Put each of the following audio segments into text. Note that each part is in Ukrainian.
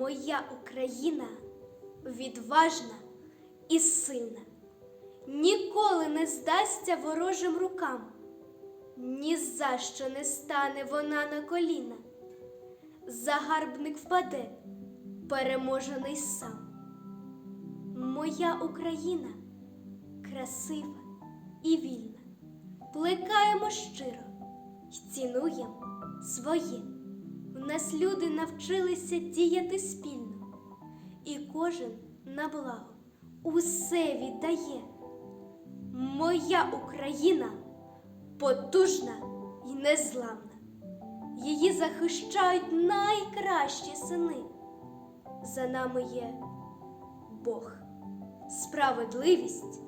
Моя Україна відважна і сильна, ніколи не здасться ворожим рукам, ні за що не стане вона на коліна. Загарбник впаде, переможений сам. Моя Україна красива і вільна, плекаємо щиро й цінуємо своє. Нас люди навчилися діяти спільно, і кожен на благо усе віддає. Моя Україна потужна і незламна. Її захищають найкращі сини. За нами є Бог, справедливість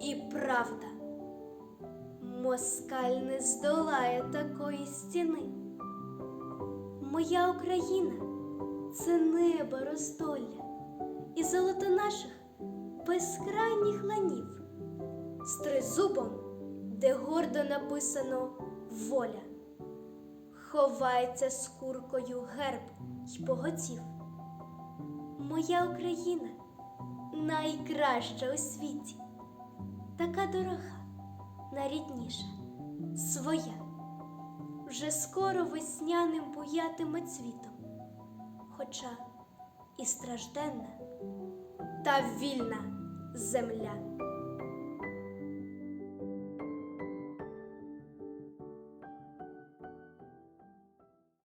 і правда. Москаль не здолає такої стіни. Моя Україна це небо роздолля і золото наших безкрайніх ланів, з тризубом, де гордо написано воля, ховається з куркою герб й поготів. Моя Україна найкраща у світі, така дорога, найрідніша, своя вже скоро весняним буятиме цвітом, хоча і стражденна та вільна земля.